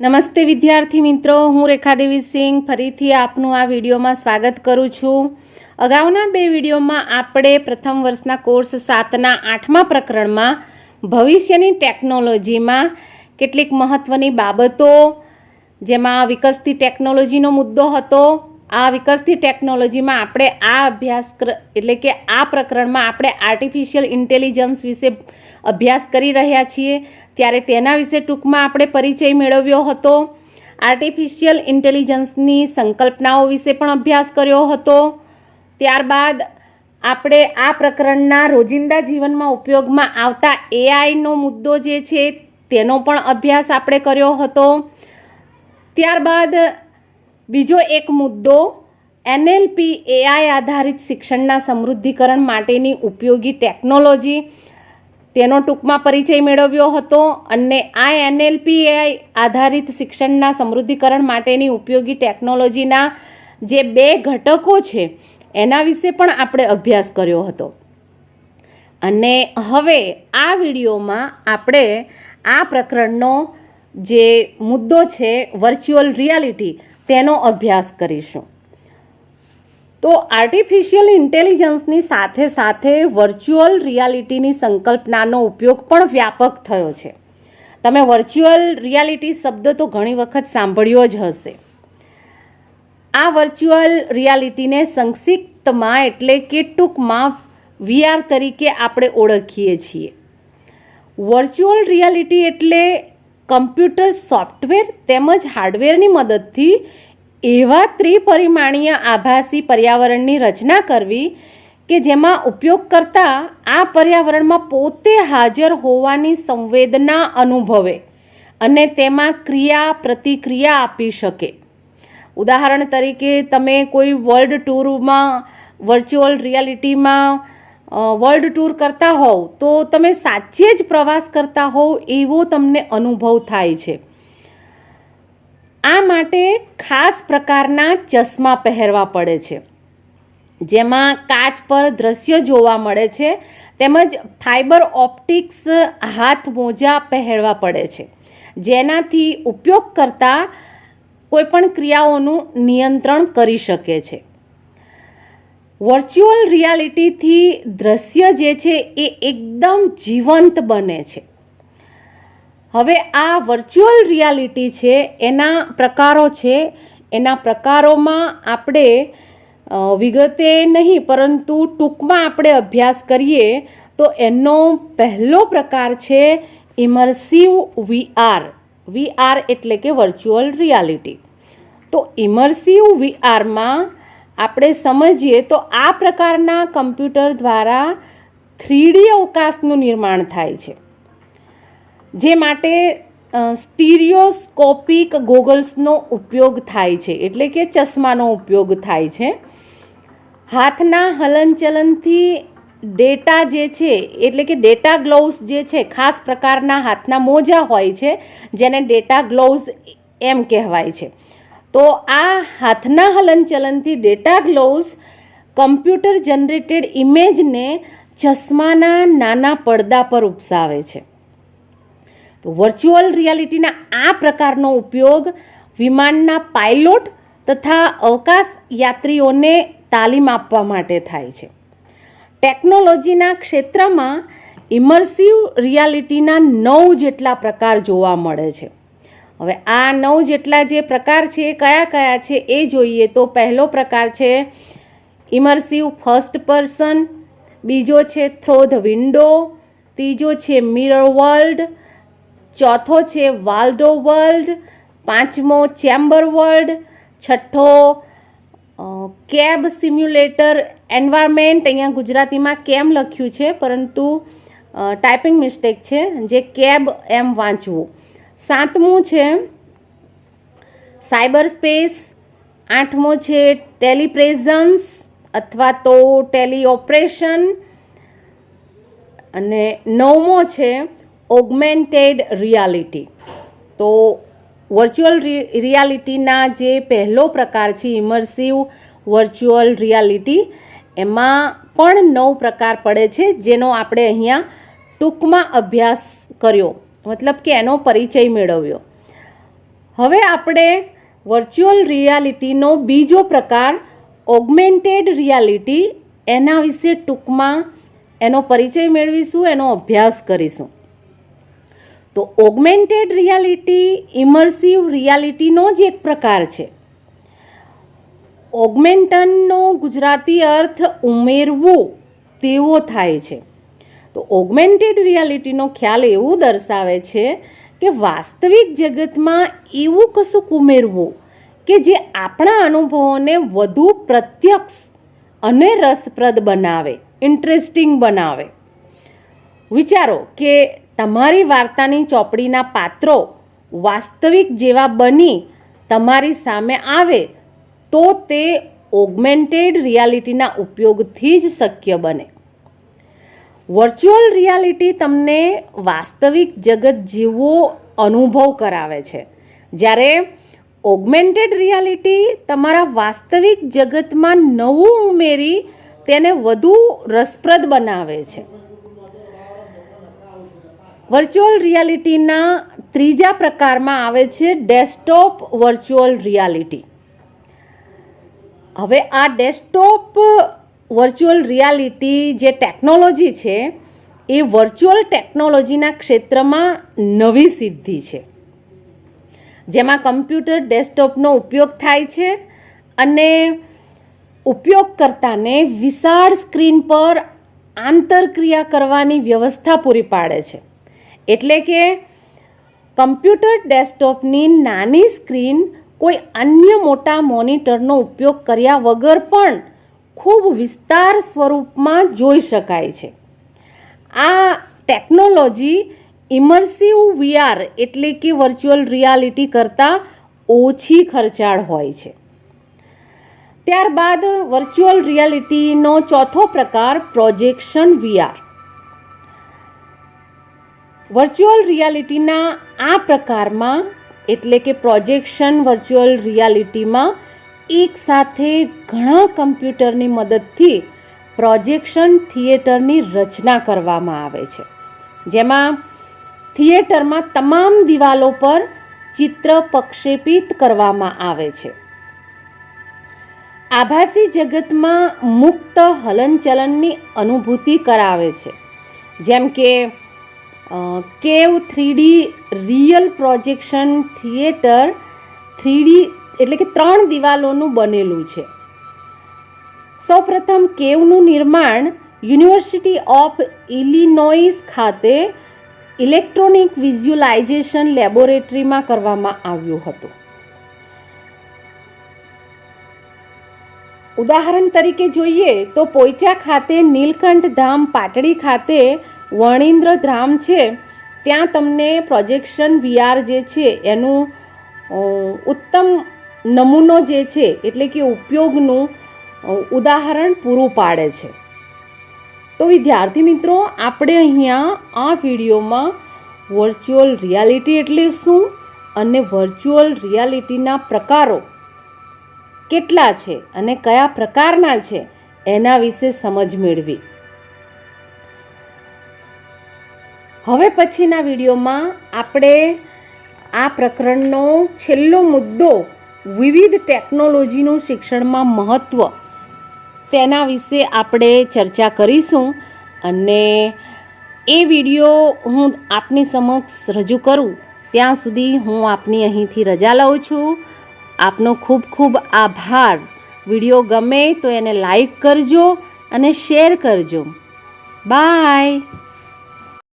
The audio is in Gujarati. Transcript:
નમસ્તે વિદ્યાર્થી મિત્રો, હું રેખાદેવી સિંહ ફરીથી આપનું આ વિડીયોમાં સ્વાગત કરું છું. અગાઉના બે વિડીયોમાં આપણે પ્રથમ વર્ષના કોર્સ સાતના આઠમા પ્રકરણમાં ભવિષ્યની ટેકનોલોજીમાં કેટલીક મહત્ત્વની બાબતો, જેમાં વિકસતી ટેકનોલોજીનો મુદ્દો હતો આ વિકસતી ટેકનોલોજીમાં આપણે આ અભ્યાસક્ર એટલે કે આ પ્રકરણમાં આપણે આર્ટિફિશિયલ ઇન્ટેલિજન્સ વિશે અભ્યાસ કરી રહ્યા છીએ. ત્યારે તેના વિશે ટૂંકમાં આપણે પરિચય મેળવ્યો હતો. આર્ટિફિશિયલ ઇન્ટેલિજન્સની સંકલ્પનાઓ વિશે પણ અભ્યાસ કર્યો હતો. ત્યારબાદ આપણે આ પ્રકરણના રોજિંદા જીવનમાં ઉપયોગમાં આવતા એઆઈનો મુદ્દો જે છે તેનો પણ અભ્યાસ આપણે કર્યો હતો. ત્યારબાદ બીજો એક મુદ્દો, એનએલપી એઆઈ આધારિત શિક્ષણના સમૃદ્ધિકરણ માટેની ઉપયોગી ટેકનોલોજી. તેનો ટૂંકમાં પરિચય મેળવ્યો હતો અને આ એનએલપી એઆઈ આધારિત શિક્ષણના સમૃદ્ધિકરણ માટેની ઉપયોગી ટેકનોલોજીના જે બે ઘટકો છે, એના વિશે પણ આપણે અભ્યાસ કર્યો હતો. અને હવે આ વિડીયોમાં આપણે આ પ્રકરણનો જે મુદ્દો છે વર્ચ્યુઅલ રિયાલિટી તેનો અભ્યાસ કરીશું. તો આર્ટિફિશિયલ ઇન્ટેલિજન્સની સાથે સાથે વર્ચ્યુઅલ રિયાલિટીની સંકલ્પનાનો ઉપયોગ પણ વ્યાપક થયો છે. તમે વર્ચ્યુઅલ રિયાલિટી શબ્દ તો ઘણી વખત સાંભળ્યો જ હશે. આ વર્ચ્યુઅલ રિયાલિટીને સંક્ષિપ્તમાં એટલે કે ટૂંકમાં વીઆર તરીકે આપણે ઓળખીએ છીએ. વર્ચ્યુઅલ રિયાલિટી એટલે કમ્પ્યુટર સોફ્ટવેર તેમજ હાર્ડવેરની મદદથી એવા ત્રિપરિમાણીય આભાસી પર્યાવરણની રચના કરવી કે જેમાં ઉપયોગકર્તા આ પર્યાવરણમાં પોતે હાજર હોવાની સંવેદના અનુભવે અને તેમાં ક્રિયા પ્રતિક્રિયા આપી શકે. ઉદાહરણ તરીકે તમે કોઈ વર્લ્ડ ટૂરમાં વર્ચ્યુઅલ રિયાલિટીમાં વર્લ્ડ ટૂર કરતા હોવ, તો તમે સાચે જ પ્રવાસ કરતા હોવ એવો તમને અનુભવ થાય છે. આ માટે ખાસ પ્રકારના ચશ્મા પહેરવા પડે છે. જેમાં કાચ પર દ્રશ્ય જોવા મળે છે, તેમજ ફાઇબર ઓપ્ટિક્સ હાથ મોજા પહેરવા પડે છે. જેનાથી ઉપયોગ કરતા કોઈપણ ક્રિયાઓનું નિયંત્રણ કરી શકે છે. વર્ચ્યુઅલ રિયાલિટીથી દ્રશ્ય જે છે એ એકદમ જીવંત બને છે. હવે આ વર્ચ્યુઅલ રિયાલિટી છે, એના પ્રકારો છે. એના પ્રકારોમાં આપણે વિગતે નહીં, પરંતુ ટૂંકમાં આપણે અભ્યાસ કરીએ તો એનો પહેલો પ્રકાર છે ઇમર્સિવ વીઆર વીઆર એટલે કે વર્ચ્યુઅલ રિયાલિટી. તો ઇમર્સિવ વીઆરમાં આપણે સમજીએ તો આ પ્રકારના કમ્પ્યુટર દ્વારા થ્રીડી અવકાશનું નિર્માણ થાય છે. જે માટે સ્ટીરિયોસ્કોપિક ગોગલ્સનો ઉપયોગ થાય છે. એટલે કે ચશ્માનો ઉપયોગ થાય છે. હાથના હલનચલનથી ડેટા જે છે, એટલે કે ડેટા ગ્લોવ્સ જે છે, ખાસ પ્રકારના હાથના મોજા હોય છે, જેને ડેટા ગ્લોવ્સ એમ કહેવાય છે. તો આ હાથના હલનચલનથી ડેટા ગ્લોવ્સ કમ્પ્યુટર જનરેટેડ ઇમેજને ચશ્માના નાના પડદા પર ઉપસાવે છે. તો વર્ચ્યુઅલ રિયાલિટીના આ પ્રકારનો ઉપયોગ વિમાનના પાયલોટ તથા અવકાશ યાત્રીઓને તાલીમ આપવા માટે થાય છે. ટેકનોલોજીના ક્ષેત્રમાં ઇમર્સિવ રિયાલિટીના નવ જેટલા પ્રકાર જોવા મળે છે. હવે આ નવ જેટલા જે પ્રકાર છે એ કયા કયા છે એ જોઈએ તો પહેલો પ્રકાર છે ઇમર્સિવ ફર્સ્ટ પર્સન બીજો છે થ્રો ધ વિન્ડો ત્રીજો છે મિરર વર્લ્ડ ચોથો છે વાલ્ડો વર્લ્ડ પાંચમો ચેમ્બર વર્લ્ડ છઠ્ઠો કેબ સિમ્યુલેટર એન્વાયરમેન્ટ અહીંયા ગુજરાતીમાં કેમ લખ્યું છે, પરંતુ ટાઈપિંગ મિસ્ટેક છે, જે કેબ એમ વાંચવું. સાતમું છે સાયબર સ્પેસ આઠમો છે ટેલિપ્રેઝન્સ અથવા તો ટેલી ઓપરેશન અને નવમો છે ઓગમેન્ટેડ રિયાલિટી. તો વર્ચ્યુઅલ રિયાલિટીના જે પહેલો પ્રકાર છે ઇમર્સિવ વર્ચ્યુઅલ રિયાલિટી, એમાં પણ નવ પ્રકાર પડે છે, જેનો આપણે અહીંયા ટૂંકમાં અભ્યાસ કર્યો. મતલબ કે એનો પરિચય મેળવ્યો. હવે આપણે વર્ચ્યુઅલ રિયાલિટીનો બીજો પ્રકાર ઓગમેન્ટેડ રિયાલિટી એના વિશે ટૂંકમાં એનો પરિચય મેળવીશું, એનો અભ્યાસ કરીશું. તો ઓગમેન્ટેડ રિયાલિટી ઇમર્સિવ રિયાલિટીનો જ એક પ્રકાર છે. ઓગમેન્ટનનો ગુજરાતી અર્થ ઉમેરવું તેવો થાય છે. તો ઓગમેન્ટેડ રિયાલિટીનો ખ્યાલ એવું દર્શાવે છે કે વાસ્તવિક જગતમાં એવું કશુંક ઉમેરવું કે જે આપણા અનુભવોને વધુ પ્રત્યક્ષ અને રસપ્રદ બનાવે, ઇન્ટરેસ્ટિંગ બનાવે. વિચારો કે તમારી વાર્તાની ચોપડીના પાત્રો વાસ્તવિક જેવા બની, તમારી સામે આવે, તો તે ઓગમેન્ટેડ રિયાલિટીના ઉપયોગથી જ શક્ય બને. વર્ચ્યુઅલ રિયાલિટી તમને વાસ્તવિક જગત જેવો અનુભવ કરાવે છે. જ્યારે ઓગમેન્ટેડ રિયાલિટી તમારા વાસ્તવિક જગતમાં નવું ઉમેરી તેને વધુ રસપ્રદ બનાવે છે. વર્ચ્યુઅલ રિયાલિટીના ત્રીજા પ્રકારમાં આવે છે ડેસ્કટોપ વર્ચ્યુઅલ રિયાલિટી હવે આ ડેસ્કટોપ વર્ચ્યુઅલ રિયાલિટી જે ટેકનોલોજી છે, એ વર્ચ્યુઅલ ટેકનોલોજીના ક્ષેત્રમાં નવી સિદ્ધિ છે. જેમાં કમ્પ્યુટર ડેસ્કટોપનો ઉપયોગ થાય છે અને ઉપયોગકર્તાને વિશાળ સ્ક્રીન પર આંતરક્રિયા કરવાની વ્યવસ્થા પૂરી પાડે છે. એટલે કે કમ્પ્યુટર ડેસ્કટોપની નાની સ્ક્રીન કોઈ અન્ય મોટા મોનિટરનો ઉપયોગ કર્યા વગર પણ ખૂબ વિસ્તાર સ્વરૂપમાં જોઈ શકાય છે. આ ટેકનોલોજી ઇમર્સિવ વીઆર એટલે કે વર્ચ્યુઅલ રિયાલિટી કરતાં ઓછી ખર્ચાળ હોય છે. ત્યારબાદ વર્ચ્યુઅલ રિયાલિટીનો ચોથો પ્રકાર પ્રોજેક્શન વીઆર. વર્ચ્યુઅલ રિયાલિટીના આ પ્રકારમાં એટલે કે પ્રોજેક્શન વર્ચ્યુઅલ રિયાલિટીમાં એક સાથે ઘણા કમ્પ્યુટરની મદદથી પ્રોજેક્શન થિયેટરની રચના કરવામાં આવે છે. જેમાં થિયેટરમાં તમામ દિવાલો પર ચિત્ર પ્રક્ષેપિત કરવામાં આવે છે. આભાસી જગતમાં મુક્ત હલનચલનની અનુભૂતિ કરાવે છે. જેમ કે CAVE three D real projection theatre three D એટલે કે ત્રણ દિવાલોનું બનેલું છે. સૌપ્રથમ કેવનું નિર્માણ યુનિવર્સિટી ઓફ ઇલિનોઇસ ખાતે ઇલેક્ટ્રોનિક વિઝ્યુલાઇઝેશન લેબોરેટરીમાં કરવામાં આવ્યું હતું. ઉદાહરણ તરીકે જોઈએ તો પોઈચા ખાતે નીલકંઠ ધામ, પાટડી ખાતે વણિન્દ્ર ધામ છે. ત્યાં તમને પ્રોજેક્શન વીઆર જે છે એનું ઉત્તમ નમૂનો જે છે, એટલે કે ઉપયોગનું ઉદાહરણ પૂરું પાડે છે. તો વિદ્યાર્થી મિત્રો, આપણે અહીંયા આ વિડીયોમાં વર્ચ્યુઅલ રિયાલિટી એટલે શું અને વર્ચ્યુઅલ રિયાલિટીના પ્રકારો કેટલા છે અને કયા પ્રકારના છે એના વિશે સમજ મેળવી. હવે પછીના વિડીયોમાં આપણે આ પ્રકરણનો છેલ્લો મુદ્દો વિવિધ ટેકનોલોજીનું શિક્ષણમાં મહત્ત્વ તેના વિશે આપણે ચર્ચા કરીશું અને એ વીડિયો હું આપની સમક્ષ રજૂ કરું. ત્યાં સુધી હું આપની અહીંથી રજા લઉં છું. આપનો ખૂબ ખૂબ આભાર. વીડિયો ગમે તો એને લાઈક કરજો અને શેર કરજો. બાય.